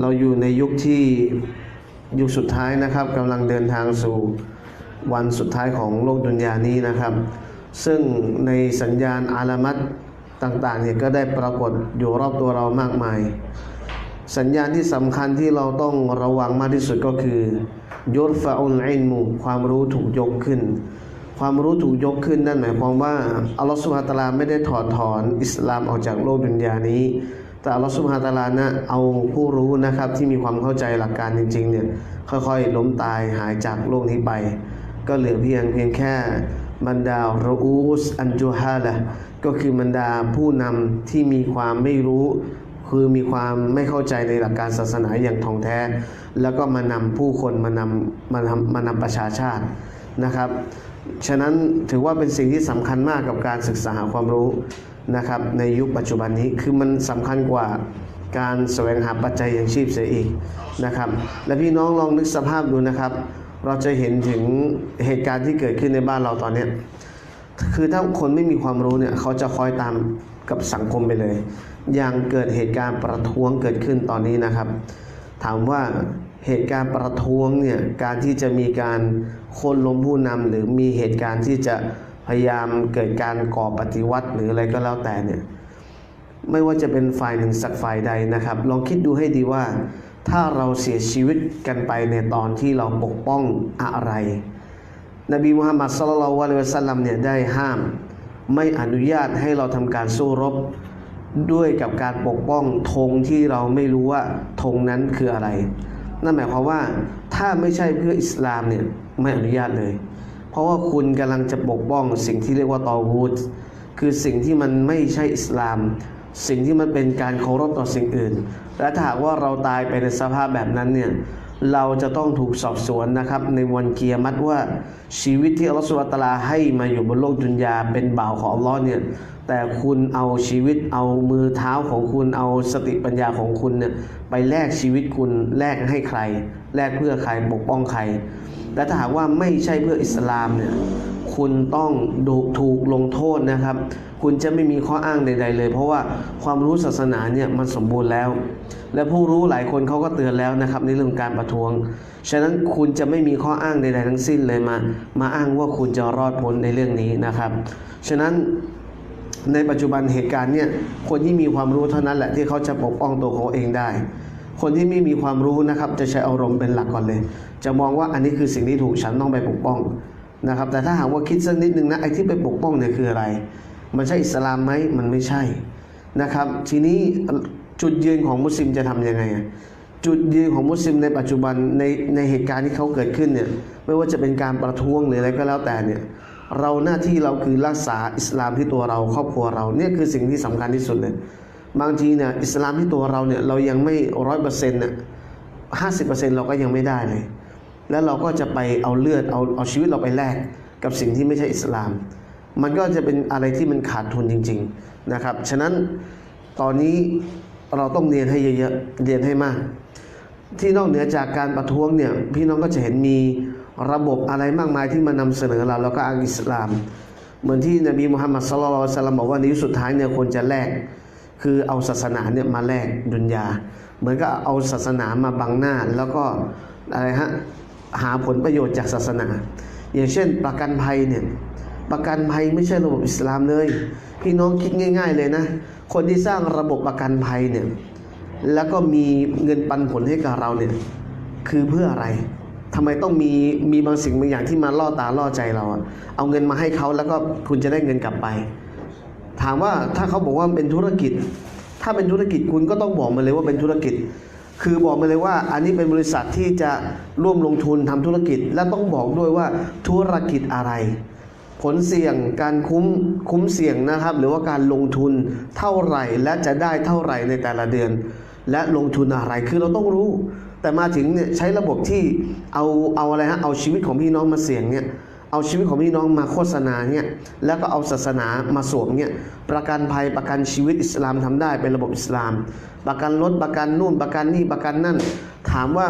เราอยู่ในยุคที่ยุคสุดท้ายนะครับกำลังเดินทางสู่วันสุดท้ายของโลกดุนยานี้นะครับ ซึ่งในสัญญาณอาลามัตต่างๆเนี่ยก็ได้ปรากฏอยู่รอบตัวเรามากมาย สัญญาณที่สำคัญที่เราต้องระวังมากที่สุดก็คือยุรฟะอุลอินมุความรู้ถูกยกขึ้น ความรู้ถูกยกขึ้นนั่นหมายความว่าอัลลอฮฺสุบฮานะฮูวะตาลาไม่ได้ถอดถอนอิสลามออกจากโลกดุนยานี้ แต่อัลลอฮฺสุบฮานตะอาลานะเอาผู้รู้นะครับที่มีความเข้าใจหลักการจริงๆเนี่ยค่อยๆ ล้มตายหายจากโลกนี้ไป ก็เหลือเพียงเพียงแค่บรรดาโรูอุสอันจูฮาละก็คือบรรดาผู้นำที่มีความไม่รู้ คือมีความไม่เข้าใจในหลักการศาสนาอย่างท่องแท้ แล้วก็มานำผู้คนมานำมานำมานำประชาชาตินะครับ ฉะนั้นถือว่าเป็นสิ่งที่สำคัญมากกับการศึกษาหาความรู้ นะครับในยุคปัจจุบันนี้คือมันสำคัญกว่าการแสวงหาปัจจัยอย่างชีพเสียอีกนะครับ และพี่น้องลองนึกสภาพดูนะครับ เราจะเห็นถึงเหตุการณ์ที่เกิดขึ้นในบ้านเราตอนเนี้ยคือถ้าคนไม่มีความรู้เนี่ยเขาจะคอยตามกับสังคมไปเลย อย่างเกิดเหตุการณ์ประท้วงเกิดขึ้นตอนนี้นะครับ ถามว่าเหตุการณ์ประท้วงเนี่ยการที่จะมีการโค่นล้มผู้นำหรือมีเหตุการณ์ที่จะ พยายามเกิดการก่อปฏิวัติหรืออะไรก็แล้วแต่เนี่ยไม่ว่าจะเป็นฝ่ายหนึ่งสักฝ่ายใดนะครับ ลองคิดดูให้ดีว่า ถ้าเราเสียชีวิตกันไปในตอนที่เราปกป้องอะไร นบีมุฮัมมัดสลลัลลอฮุอะลัยฮิวะสัลลัมเนี่ยได้ห้าม ไม่อนุญาตให้เราทำการสู้รบด้วยกับการปกป้องธงที่เราไม่รู้ว่าธงนั้นคืออะไร นั่นหมายความว่าถ้าไม่ใช่เพื่ออิสลามเนี่ยไม่อนุญาตเลย ราะว่าคุณกำลังจะปกป้องสิ่งที่เรียกว่าตอวูดคือสิ่งที่มันไม่ใช่อิสลาม สิ่งที่มันเป็นการเคารพต่อสิ่งอื่น และถ้าหากว่าเราตายไปในสภาพแบบนั้นเนี่ยเราจะต้องถูกสอบสวนนะครับ ในวันเกียรติว่าชีวิตที่อัลลอฮฺสุบตาลาให้มาอยู่บนโลกดุนยาเป็นบ่าวของอัลลอฮ์เนี่ย แต่คุณเอาชีวิตเอามือเท้าของคุณเอาสติปัญญาของคุณเนี่ยไปแลกชีวิตคุณแลกให้ใคร แลกเพื่อใครปกป้องใคร และถ้าหากว่าไม่ใช่เพื่ออิสลามเนี่ยคุณต้องดูถูกลงโทษนะครับ คุณจะไม่มีข้ออ้างใด ๆ เลย เพราะว่าความรู้ศาสนาเนี่ยมันสมบูรณ์แล้ว และผู้รู้หลายคนเขาก็เตือนแล้วนะครับในเรื่องการประท้วง ฉะนั้นคุณจะไม่มีข้ออ้างใด ๆ ทั้งสิ้นเลยมา มาอ้างว่าคุณจะรอดพ้นในเรื่องนี้นะครับ ฉะนั้น ในปัจจุบันเหตุการณ์เนี่ยคนที่มีความรู้เท่านั้นแหละที่เขาจะปกป้องตัวเขาเองได้ คนที่ไม่มีความรู้นะครับจะใช้อารมณ์เป็นหลักก่อนเลย จะมองว่าอันนี้คือสิ่งที่ถูกฉันต้องไปปกป้องนะครับ แต่ถ้าหากว่าคิดสักนิดนึงนะไอ้ที่ไปปกป้องเนี่ยคืออะไร มันใช่อิสลามไหมมันไม่ใช่นะครับ ทีนี้จุดยืนของมุสลิมจะทำยังไงอะจุดยืนของมุสลิมในปัจจุบันในในเหตุการณ์ที่เขาเกิดขึ้นเนี่ยไม่ว่าจะเป็นการประท้วงหรืออะไรก็แล้วแต่เนี่ย เราหน้าที่เราคือรักษาอิสลามที่ตัวเราครอบครัวเราเนี่ยคือสิ่งที่สำคัญที่สุดเลยบางทีเนี่ยอิสลามที่ตัวเราเนี่ยเรายังไม่ร้อยเปอร์เซ็นต์เนี่ยห้าสิบเปอร์เซ็นต์เราก็ยังไม่ได้เลย แล้วเราก็จะไปเอาเลือดเอาเอาชีวิตเราไปแลกกับสิ่งที่ไม่ใช่อิสลาม มันก็จะเป็นอะไรที่มันขาดทุนจริง ๆนะครับ ฉะนั้นตอนนี้เราต้องเรียนให้เยอะๆเรียนให้มาก ที่นอกเหนือจากการประท้วงเนี่ยพี่น้องก็จะเห็นมี ระบบอะไรมากมายที่มานำเสนอเราแล้วก็อ้างอิสลาม เหมือนที่นบีมุฮัมมัดสลลัลลอฮุอะลัยฮิวะสัลลัมบอกว่าในยุคสุดท้ายเนี่ยควรจะแลกคือเอาศาสนาเนี่ยมาแลกดุนยา เหมือนกับเอาศาสนามาบังหน้าแล้วก็อะไรฮะหาผลประโยชน์จากศาสนา อย่างเช่น ประกันภัยเนี่ยประกันภัยไม่ใช่ระบบอิสลามเลย พี่น้องคิดง่าย ๆ เลยนะ คนที่สร้างระบบประกันภัยเนี่ยแล้วก็มีเงินปันผลให้กับเราเนี่ยคือเพื่ออะไร ทำไมต้องมีมีบางสิ่งบางอย่างที่มาล่อตาล่อใจเราอะเอาเงินมาให้เขาแล้วก็คุณจะได้เงินกลับไป ถามว่าถ้าเขาบอกว่าเป็นธุรกิจ ถ้าเป็นธุรกิจคุณก็ต้องบอกมาเลยว่าเป็นธุรกิจ คือบอกมาเลยว่า อันนี้เป็นบริษัทที่จะร่วมลงทุนทำธุรกิจ และต้องบอกด้วยว่าธุรกิจอะไร ผลเสี่ยงการคุ้มคุ้มเสี่ยงนะครับ หรือว่าการลงทุนเท่าไหร่และจะได้เท่าไหร่ในแต่ละเดือน และลงทุนอะไรคือเราต้องรู้ แต่มาถึงเนี่ยใช้ระบบที่เอาเอาอะไรฮะเอาชีวิตของพี่น้องมาเสี่ยงเนี่ยเอาชีวิตของพี่น้องมาโฆษณาเนี่ยแล้วก็เอาศาสนามาสวมเนี่ยประกันภัยประกันชีวิตอิสลามทำได้เป็นระบบอิสลาม ประกันรถประกันนู่นประกันนี่ประกันนั่น ถามว่า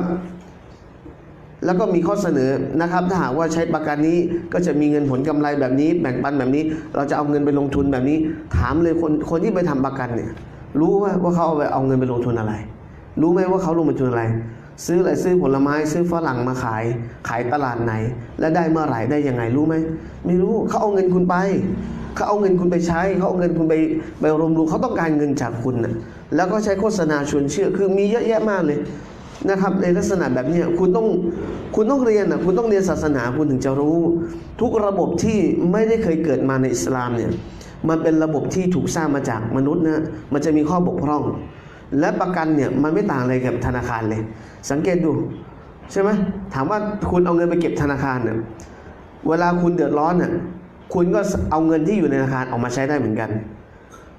แล้วก็มีข้อเสนอนะครับ ถ้าหากว่าใช้ประกันนี้ก็จะมีเงินผลกำไรแบบนี้ แบ่งปันแบบนี้ เราจะเอาเงินไปลงทุนแบบนี้ ถามเลยคนคนที่ไปทำประกันเนี่ยรู้ว่าว่าเขาเอาไปเอาเงินไปลงทุนอะไร รู้ไหมว่าเขาลงทุนอะไร ซื้ออะไรซื้อผลไม้ซื้อฝรั่งมาขาย ขายตลาดไหน และได้เมื่อไหร่ได้ยังไงรู้ไหมไม่รู้เขาเอาเงินคุณไปเขาเอาเงินคุณไปใช้เขาเอาเงินคุณไปไปรวมรูเขาต้องการเงินจากคุณนะแล้วก็ใช้โฆษณาชวนเชื่อคือมีเยอะแยะมากเลยนะครับในลักษณะแบบนี้คุณต้องคุณต้องเรียนอะคุณต้องเรียนศาสนาคุณถึงจะรู้ ทุกระบบที่ไม่ได้เคยเกิดมาในอิสลามเนี่ยมันเป็นระบบที่ถูกสร้างมาจากมนุษย์นะมันจะมีข้อบกพร่อง และประกันเนี่ยมันไม่ต่างอะไรกับธนาคารเลย สังเกตดูใช่ไหมถามว่าคุณเอาเงินไปเก็บธนาคารเนี่ยเวลาคุณเดือดร้อนเนี่ยคุณก็เอาเงินที่อยู่ในธนาคารออกมาใช้ได้เหมือนกัน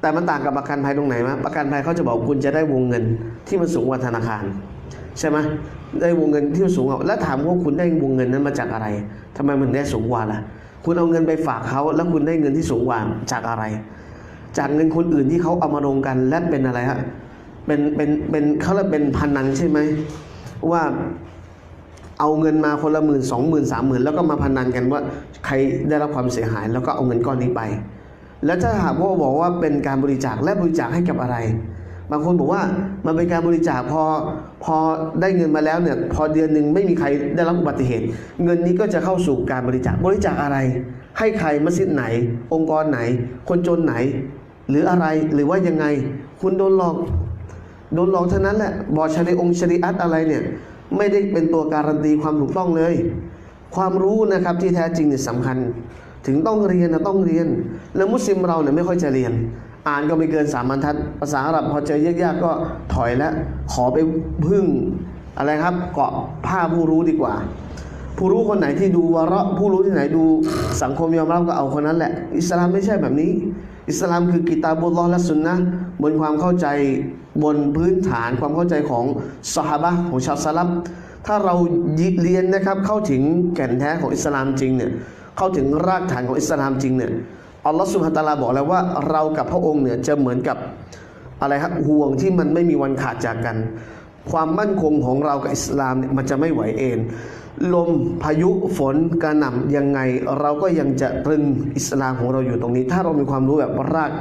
แต่มันต่างกับประกันภัยตรงไหนมะประกันภัยเขาจะบอกคุณจะได้วงเงินที่มันสูงกว่าธนาคารใช่ไหมได้วงเงินที่สูงกว่าแล้วถามว่าคุณได้วงเงินนั้นมาจากอะไรทำไมมันได้สูงกว่าล่ะ คุณเอาเงินไปฝากเขาแล้วคุณได้เงินที่สูงกว่าจากอะไร จากเงินคนอื่นที่เขาเอามาลงกันและเป็นอะไรฮะ เป็นเป็นเป็นเขาเรียกเป็นพันนันใช่ไหมว่าเอาเงินมาคนละหมื่นสองหมื่นสามหมื่นแล้วก็มาพันนันกันว่าใครได้รับความเสียหาย แล้วก็เอาเงินก้อนนี้ไป แล้วถ้าหากว่าบอกว่าเป็นการบริจาคและบริจาคให้กับอะไร บางคนบอกว่ามันเป็นการบริจาคพอพอได้เงินมาแล้วเนี่ยพอเดือนหนึ่งไม่มีใครได้รับอุบัติเหตุ เงินนี้ก็จะเข้าสู่การบริจาคบริจาคอะไร ให้ใครมัสยิดไหน องค์กรไหน คนจนไหน หรืออะไรหรือว่ายังไง คุณโดนหลอก โดนหลอกเท่านั้นแหละบอชริองชริอัตอะไรเนี่ยไม่ได้เป็นตัวการันตีความถูกต้องเลย ความรู้นะครับที่แท้จริงเนี่ยสำคัญ ถึงต้องเรียนนะต้องเรียน แล้วมุสลิมเราเนี่ยไม่ค่อยจะเรียน อ่านก็ไม่เกินสามบรรทัด ภาษาอาหรับพอเจอยากๆก็ถอยแล้วขอไปพึ่งอะไรครับ เกาะผ้าผู้รู้ดีกว่า ผู้รู้คนไหนที่ดูวาระผู้รู้ที่ไหนดูสังคมยอมรับก็เอาคนนั้นแหละ อิสลามไม่ใช่แบบนี้ อิสลามคือกิตาบุลลอและสุนนะบนความเข้าใจ บนพื้นฐานความเข้าใจของสหบะห์ของชาวสลับถ้าเราเรียนนะครับเข้าถึงแก่นแท้ของอิสลามจริงเนี่ยเข้าถึงรากฐานของอิสลามจริงเนี่ยอัลลอฮฺสุบฮาตาลาบอกแล้วว่าเรากับพระองค์เนี่ยจะเหมือนกับอะไรครับห่วงที่มันไม่มีวันขาดจากกัน ความมั่นคงของเรากับอิสลามเนี่ยมันจะไม่ไหวเองลมพายุฝนกระหน่ำยังไง เราก็ยังจะตรึงอิสลามของเราอยู่ตรงนี้ ถ้าเรามีความรู้แบบราก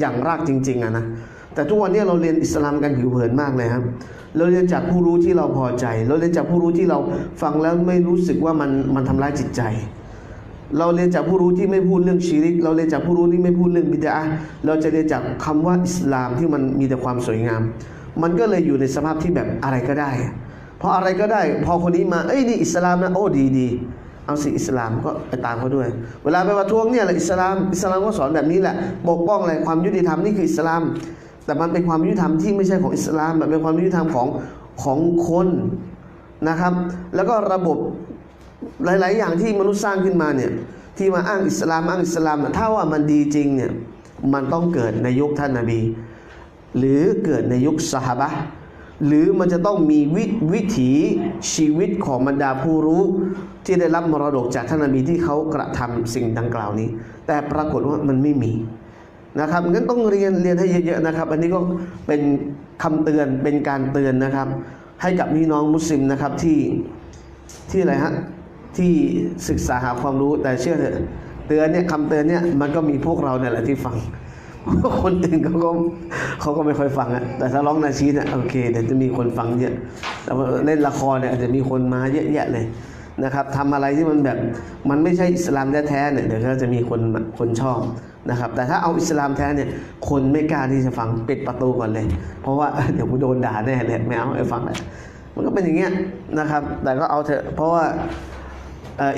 อย่างรากจริงๆอะนะ แต่ทุกวันนี้เราเรียนอิสลามกันผิวเผินมากเลยครับ เราเรียนจากผู้รู้ที่เราพอใจ เราเรียนจากผู้รู้ที่เราฟังแล้วไม่รู้สึกว่ามันมันทำร้ายจิตใจ เราเรียนจากผู้รู้ที่ไม่พูดเรื่องชีริก เราเรียนจากผู้รู้ที่ไม่พูดเรื่องบิดาเราจะเรียนจากคำว่าอิสลามที่มันมีแต่ความสวยงาม มันก็เลยอยู่ในสภาพที่แบบอะไรก็ได้เพราะอะไรก็ได้ พอคนนี้มา เอ้ยนี่อิสลามนะโอ้ดีดีเอาสิอิสลามก็ไปตามเขาด้วย เวลาไปประท้วงเนี่ยแหละอิสลามอิสลามก็สอนแบบนี้แหละปกป้องอะไรความยุติธรรมนี่คืออิสลาม แต่มันเป็นความยุติธรรมที่ไม่ใช่ของอิสลามมันเป็นความยุติธรรมของของคนนะครับ แล้วก็ระบบหลาย ๆ อย่างที่มนุษย์สร้างขึ้นมาเนี่ยที่มาอ้างอิสลามอ้างอิสลามถ้าว่ามันดีจริงเนี่ยมันต้องเกิดในยุคท่านนาบี หรือเกิดในยุคสหบะห์หรือมันจะต้องมีวิวิถีชีวิตของบรรดาผู้รู้ ที่ได้รับมรดกจากท่านนาบีที่เขากระทำสิ่งดังกล่าวนี้ แต่ปรากฏว่ามันไม่มี นะครับงั้นต้องเรียนเรียนให้เยอะๆนะครับ อันนี้ก็เป็นคำเตือนเป็นการเตือนนะครับ ให้กับพี่น้องมุสลิมนะครับที่ที่อะไรฮะที่ศึกษาหาความรู้แต่เชื่อเถอะเตือนเนี่ยคำเตือนเนี่ยมันก็มีพวกเราเนี่ยแหละที่ฟังคนอื่นเขาก็เขาก็ไม่ค่อยฟังอะแต่ถ้าร้องนาชีเนี่ยโอเคเดี๋ยวจะมีคนฟังเยอะแต่ว่าเล่นละครเนี่ยอาจจะมีคนมาเยอะแยะเลย นะครับทำอะไรที่มันแบบมันไม่ใช่อิสลามแท้ๆเนี่ยเดี๋ยวก็จะมีคนคนชอบนะครับแต่ถ้าเอาอิสลามแท้เนี่ยคนไม่กล้าที่จะฟังปิดประตูก่อนเลย เพราะว่าเดี๋ยวกูโดนด่าแน่เลยไม่เอาไอ้ฟังเลยมันก็เป็นอย่างเงี้ยนะครับ แต่ก็เอาเถอะเพราะว่า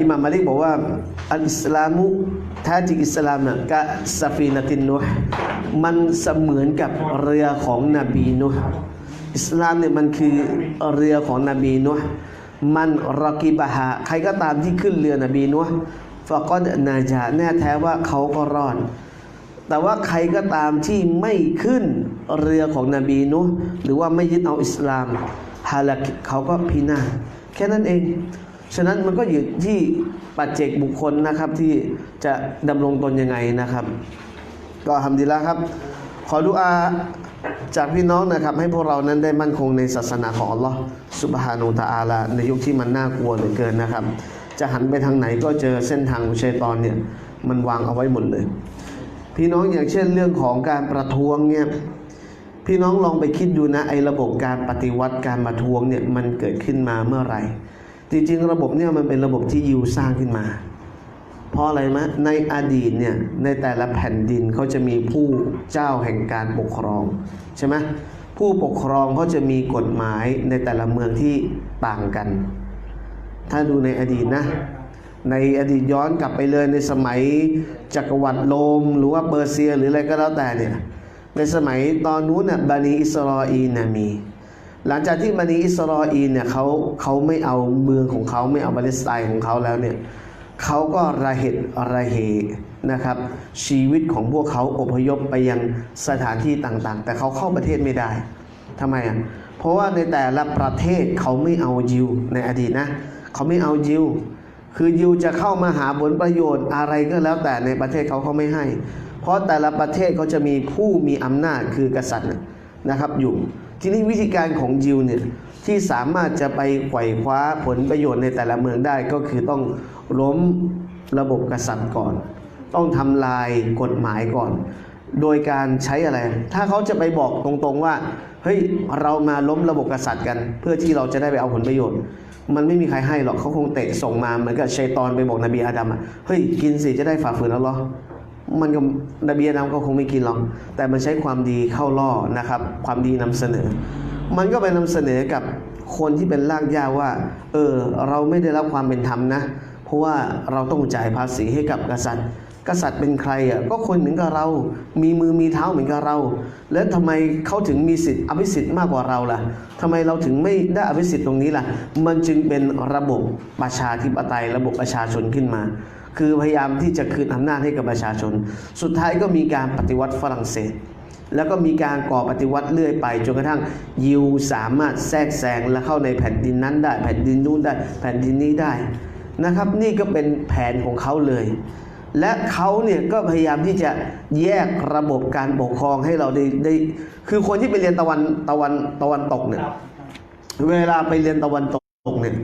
อิหม่ามมาลิกบอกว่าอัลอิสลามุแท้จริงอิสลามน่ะกะซาฟีนตินนุห์มันเสมือนกับเรือของนบีนุห์อิสลามเนี่ยมันคือเรือของนบีนุห์ มันรักิบะฮาใครก็ตามที่ขึ้นเรือนบีนุห์ฟะกอดนาจาแน่แท้ว่าเขาก็รอด แต่ว่าใครก็ตามที่ไม่ขึ้นเรือของนบีนุห์หรือว่าไม่ยึดเอาอิสลามฮาลักเขาก็พินาศแค่นั้นเอง ฉะนั้นมันก็อยู่ที่ปัจเจกบุคคลนะครับที่จะดำรงตนยังไงนะครับ ก็ทำดีแล้วครับ ขอดุอา จากพี่น้องนะครับให้พวกเรานั้นได้มั่นคงในศาสนาของอัลลอฮ์สุบฮานูตะอาลาในยุคที่มันน่ากลัวเหลือเกินนะครับ จะหันไปทางไหนก็เจอเส้นทางของชัยตอนเนี่ยมันวางเอาไว้หมดเลย พี่น้องอย่างเช่นเรื่องของการประท้วงเนี่ยพี่น้องลองไปคิดดูนะไอ้ระบบการปฏิวัติการประท้วงเนี่ยมันเกิดขึ้นมาเมื่อไหร่ จริงๆ ระบบเนี่ยมันเป็นระบบที่ยิวสร้างขึ้นมา เพราะอะไรมะในอดีตเนี่ยในแต่ละแผ่นดินเขาจะมีผู้เจ้าแห่งการปกครองใช่ไหมผู้ปกครองเขาจะมีกฎหมายในแต่ละเมืองที่ต่างกัน ถ้าดูในอดีตนะในอดีตย้อนกลับไปเลยในสมัยจักรวรรดิโรมหรือว่าเปอร์เซียหรืออะไรก็แล้วแต่เนี่ยในสมัยตอนนู้นน่ะบานีอิสราอีน่ะมี หลังจากที่บานีอิสราอีลเนี่ยเขาเขาไม่เอาเมืองของเขาไม่เอาปาเลสไตน์ของเขาแล้วเนี่ย เขาก็ระเหตุระเหนะครับ ชีวิตของพวกเขาอพยพไปยังสถานที่ต่างๆ แต่เขาเข้าประเทศไม่ได้ทำไมอะเพราะว่าในแต่ละประเทศเขาไม่เอายิวในอดีตนะเขาไม่เอายิวคือยิวจะเข้ามาหาผลประโยชน์อะไรก็แล้วแต่ในประเทศเขาเขาไม่ให้ เพราะแต่ละประเทศเขาจะมีผู้มีอำนาจคือกษัตริย์นะครับอยู่ ทีนี้วิธีการของยิวเนี่ยที่สามารถจะไปไขว่คว้าผลประโยชน์ในแต่ละเมืองได้ก็คือต้องล้มระบบกษัตริย์ก่อน ต้องทำลายกฎหมายก่อน โดยการใช้อะไร ถ้าเขาจะไปบอกตรงๆว่าเฮ้ยเรามาล้มระบบกษัตริย์กัน เพื่อที่เราจะได้ไปเอาผลประโยชน์ มันไม่มีใครให้หรอกเขาคงเตะส่งมาเหมือนกับชัยตอนไปบอกนบีอาดัมอะเฮ้ยกินสิจะได้ฝ่าฝืนแล้วหรอ มันก็นบีอาดัมก็คงไม่กินหรอก แต่มันใช้ความดีเข้าล่อนะครับ ความดีนำเสนอ มันก็ไปนำเสนอกับคนที่เป็นรากหญ้าว่า เออ เราไม่ได้รับความเป็นธรรมนะ เพราะว่าเราต้องจ่ายภาษีให้กับกษัตริย์ กษัตริย์เป็นใครอะ ก็คนเหมือนกับเรา มีมือมีเท้าเหมือนกับเรา แล้วทำไมเขาถึงมีสิทธิ์อภิสิทธิ์มากกว่าเราล่ะทำไมเราถึงไม่ได้อภิสิทธิ์ตรงนี้ล่ะ มันจึงเป็นระบบประชาธิปไตยระบบประชาชนขึ้นมา คือพยายามที่จะคืนอำนาจให้กับประชาชน สุดท้ายก็มีการปฏิวัติฝรั่งเศส แล้วก็มีการก่อปฏิวัติเรื่อยไปจนกระทั่งยิวสามารถแทรกแซงและเข้าในแผ่นดินนั้นได้ แผ่นดินนู้นได้แผ่นดินนี้ได้นะครับ นี่ก็เป็นแผนของเขาเลย และเขาเนี่ยก็พยายามที่จะแยกระบบการปกครองให้เราได้ได้ คือคนที่ไปเรียนตะวันตะวันตะวันตกเนี่ยครับเวลาไปเรียนตะวันต กเนี่ย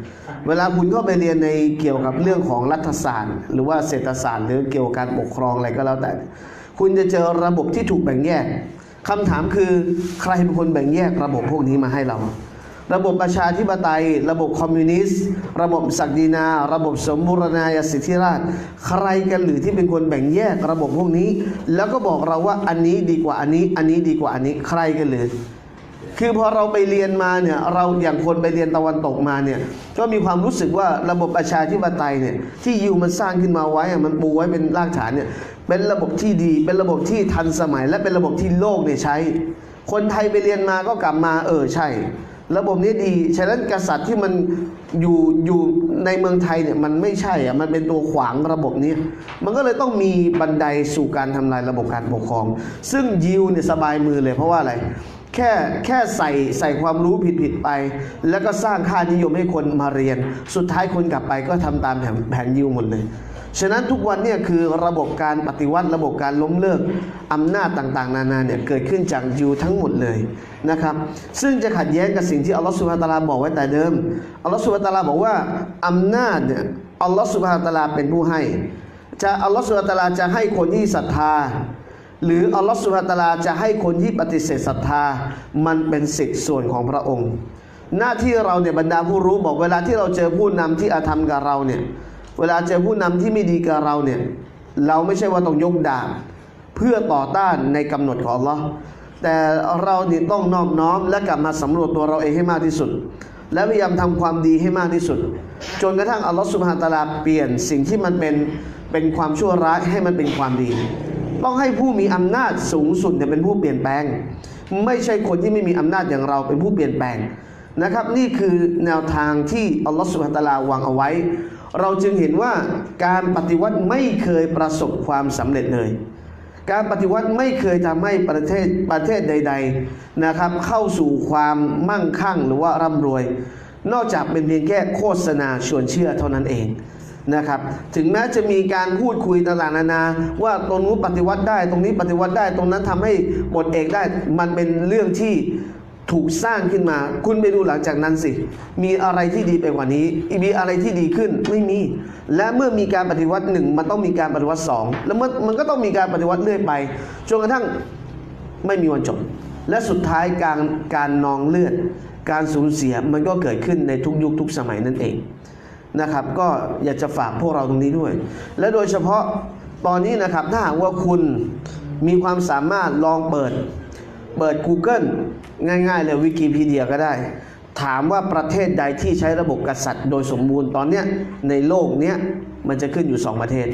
เวลาคุณเข้าไปเรียนในเกี่ยวกับเรื่องของรัฐศาสตร์ หรือว่าเศรษฐศาสตร์หรือเกี่ยวกับการปกครองอะไรก็แล้วแต่ คุณจะเจอระบบที่ถูกแบ่งแยกคำถามคือใครเป็นคนแบ่งแยกระบบพวกนี้มาให้เรา ระบบประชาธิปไตย ระบบคอมมิวนิสต์ ระบบศักดินา ระบบสมบูรณาญาสิทธิราช ใครกันหรือที่เป็นคนแบ่งแยกระบบพวกนี้ แล้วก็บอกเราว่าอันนี้ดีกว่าอันนี้ อันนี้ดีกว่าอันนี้ใครกันหรือ คือพอเราไปเรียนมาเนี่ยเราอย่างคนไปเรียนตะวันตกมาเนี่ยก็มีความรู้สึกว่าระบบประชาธิปไตยเนี่ยที่ยูมันสร้างขึ้นมาไว้อะมันปูไว้เป็นรากฐานเนี่ยเป็นระบบที่ดี เป็นระบบที่ทันสมัย และเป็นระบบที่โลกเนี่ยใช้ คนไทยไปเรียนมาก็กลับมาเออใช่ ระบบนี้ดีฉะนั้นกษัตริย์ที่มันอยู่อยู่ในเมืองไทยเนี่ยมันไม่ใช่อะมันเป็นตัวขวางระบบนี้ มันก็เลยต้องมีบันไดสู่การทำลายระบบการปกครอง ซึ่งยิวเนี่ยสบายมือเลยเพราะว่าอะไร แค่แค่ใส่ใส่ความรู้ผิดผิดๆไป แล้วก็สร้างค่านิยมให้คนมาเรียน สุดท้ายคนกลับไปก็ทำตามแผนแผนยิวหมดเลย ฉะนั้นทุกวันเนี่ยคือระบบการปฏิวัติระบบการล้มเลิกอำนาจต่างๆ นานาเนี่ยเกิดขึ้นจากยิวทั้งหมดเลยนะครับ ซึ่งจะขัดแย้งกับสิ่งที่อัลลอฮฺสุบฮานตะลาบอกไว้แต่เดิมอัลลอฮฺสุบฮานตะลาบอกว่าอำนาจเนี่ยอัลลอฮฺสุบฮานตะลาเป็นผู้ให้ จะอัลลอฮฺสุบฮานตะลาจะให้คนที่ศรัทธา หรืออัลลอฮฺสุบฮานตะอาลาจะให้คนที่ปฏิเสธศรัทธา มันเป็นสิทธิ์ส่วนของพระองค์ หน้าที่เราเนี่ยบรรดาผู้รู้บอกเวลาที่เราเจอผู้นำที่อาธรรมกับเราเนี่ยเวลาเจอผู้นำที่ไม่ดีกับเราเนี่ยเราไม่ใช่ว่าต้องยกดาบเพื่อต่อต้านในกำหนดของอัลลอฮ์แต่เราเนี่ยต้องนอบน้อมและกลับมาสำรวจตัวเราเองให้มากที่สุด และพยายามทำความดีให้มากที่สุด จนกระทั่งอัลลอฮ์สุบฮานตะลาเปลี่ยนสิ่งที่มันเป็นเป็นความชั่วร้ายให้มันเป็นความดี ต้องให้ผู้มีอำนาจสูงสุดเนี่ยเป็นผู้เปลี่ยนแปลง ไม่ใช่คนที่ไม่มีอำนาจอย่างเราเป็นผู้เปลี่ยนแปลงนะครับ นี่คือแนวทางที่อัลลอฮฺสุบฮานะฮูวะตะอาลาวางเอาไว้ เราจึงเห็นว่าการปฏิวัติไม่เคยประสบความสำเร็จเลย การปฏิวัติไม่เคยทำให้ประเทศประเทศใด ๆนะครับ เข้าสู่ความมั่งคั่งหรือว่าร่ำรวย นอกจากเป็นเพียงแค่โฆษณาชวนเชื่อเท่านั้นเอง นะครับ ถึงแม้จะมีการพูดคุยต่างๆนานาว่าตรงนู้นปฏิวัติได้ ตรงนี้ปฏิวัติได้ ตรงนั้นทำให้ปลดเอกได้ มันเป็นเรื่องที่ถูกสร้างขึ้นมา คุณไปดูหลังจากนั้นสิ มีอะไรที่ดีไปกว่านี้ มีอะไรที่ดีขึ้น ไม่มี และเมื่อมีการปฏิวัติหนึ่งมันต้องมีการปฏิวัติสองแล้วมันมันก็ต้องมีการปฏิวัติเรื่อยไป จนกระทั่งไม่มีวันจบ และสุดท้ายการการนองเลือด การสูญเสียมันก็เกิดขึ้นในทุกยุคทุกสมัยนั่นเอง นะครับ ก็อยากจะฝากพวกเราตรงนี้ด้วย และโดยเฉพาะตอนนี้นะครับถ้าหากว่าคุณมีความสามารถลองเปิดเปิด Google ง่ายๆเลยวิกิพีเดียก็ได้ ถามว่าประเทศใดที่ใช้ระบบกษัตริย์ โดยสมบูรณ์ตอนเนี้ยในโลกเนี้ยมันจะขึ้นอยู่ 2 ประเทศ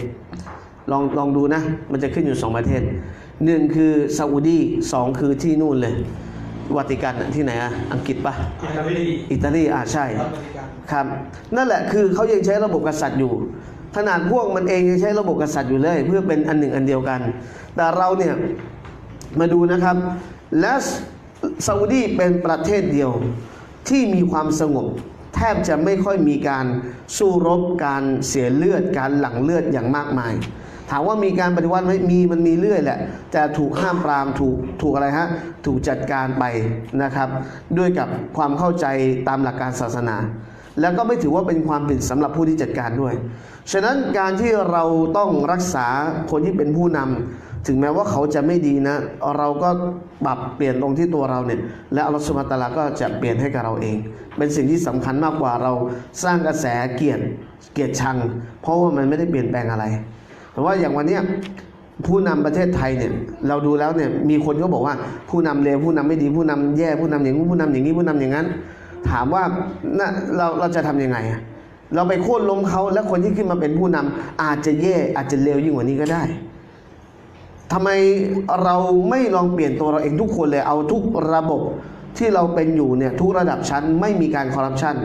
ลองลองดูนะ มันจะขึ้นอยู่ 2 ประเทศหนึ่งคือซาอุดีสองคือที่นู่นเลย วาติกันอะที่ไหนอะอังกฤษปะอิตาลีอิตาลีอ่าใช่รัฐอเมริกาครับ นั่นแหละคือเขายังใช้ระบบกษัตริย์อยู่ ขนาดพวกมันเองยังใช้ระบบกษัตริย์อยู่เลย เพื่อเป็นอันหนึ่งอันเดียวกัน แต่เราเนี่ยมาดูนะครับ และซาอุดีเป็นประเทศเดียวที่มีความสงบ แทบจะไม่ค่อยมีการสู้รบการเสียเลือดการหลั่งเลือดอย่างมากมาย ถามว่ามีการปฏิวัติไหมมีมันมีเรื่อยแหละแต่ถูกห้ามปรามถูกถูกอะไรฮะถูกจัดการไปนะครับ ด้วยกับความเข้าใจตามหลักการศาสนา แล้วก็ไม่ถือว่าเป็นความผิดสำหรับผู้ที่จัดการด้วย ฉะนั้นการที่เราต้องรักษาคนที่เป็นผู้นำถึงแม้ว่าเขาจะไม่ดีนะ เราก็ปรับเปลี่ยนตรงที่ตัวเราเนี่ยและอัลลอฮฺสุบะตาลาก็จะเปลี่ยนให้กับเราเอง เป็นสิ่งที่สำคัญมากกว่าเราสร้างกระแสเกียดเกียดชัง เพราะว่ามันไม่ได้เปลี่ยนแปลงอะไร แต่ว่าอย่างวันนี้ผู้นำประเทศไทยเนี่ยเราดูแล้วเนี่ยมีคนก็บอกว่าผู้นำเลวผู้นำไม่ดีผู้นำแย่ผู้นำอย่างนู้นผู้นำอย่างนี้ผู้นำอย่างนั้น ถามว่าเราเราจะทำยังไง เราไปโค่นล้มเขาและคนที่ขึ้นมาเป็นผู้นำอาจจะแย่อาจจะเลวยิ่งกว่านี้ก็ได้ทำไมเราไม่ลองเปลี่ยนตัวเราเองทุกคนเลยเอาทุกระบบที่เราเป็นอยู่เนี่ยทุกระดับชั้นไม่มีการคอร์รัปชัน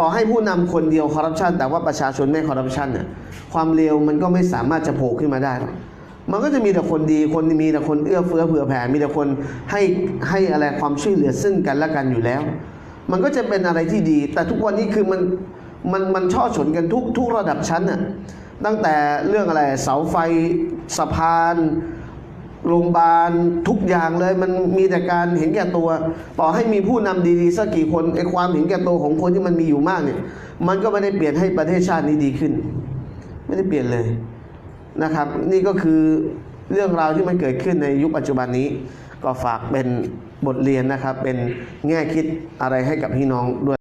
ต่อให้ผู้นำคนเดียวคอร์รัปชันแต่ว่าประชาชนไม่คอร์รัปชันเนี่ยความเลวมันก็ไม่สามารถจะโผล่ขึ้นมาได้หรอกมันก็จะมีแต่คนดีคนมีแต่คนเอื้อเฟื้อเผื่อแผ่มีแต่คนให้ให้อะไรความช่วยเหลือซึ่งกันและกันอยู่แล้ว มันก็จะเป็นอะไรที่ดี แต่ทุกวันนี้คือมันมันมันช่อฉนกันทุกทุกระดับชั้นน่ะตั้งแต่เรื่องอะไรเสาไฟสะพาน โรงพยาบาลทุกอย่างเลยมันมีแต่การเห็นแก่ตัว ต่อให้มีผู้นำดีๆสักกี่คนไอ้ความเห็นแก่ตัวของคนที่มันมีอยู่มากเนี่ยมันก็ไม่ได้เปลี่ยนให้ประเทศชาตินี้ดีขึ้น ไม่ได้เปลี่ยนเลยนะครับ นี่ก็คือเรื่องราวที่มันเกิดขึ้นในยุคปัจจุบันนี้ ก็ฝากเป็นบทเรียนนะครับ เป็นแง่คิดอะไรให้กับพี่น้องด้วย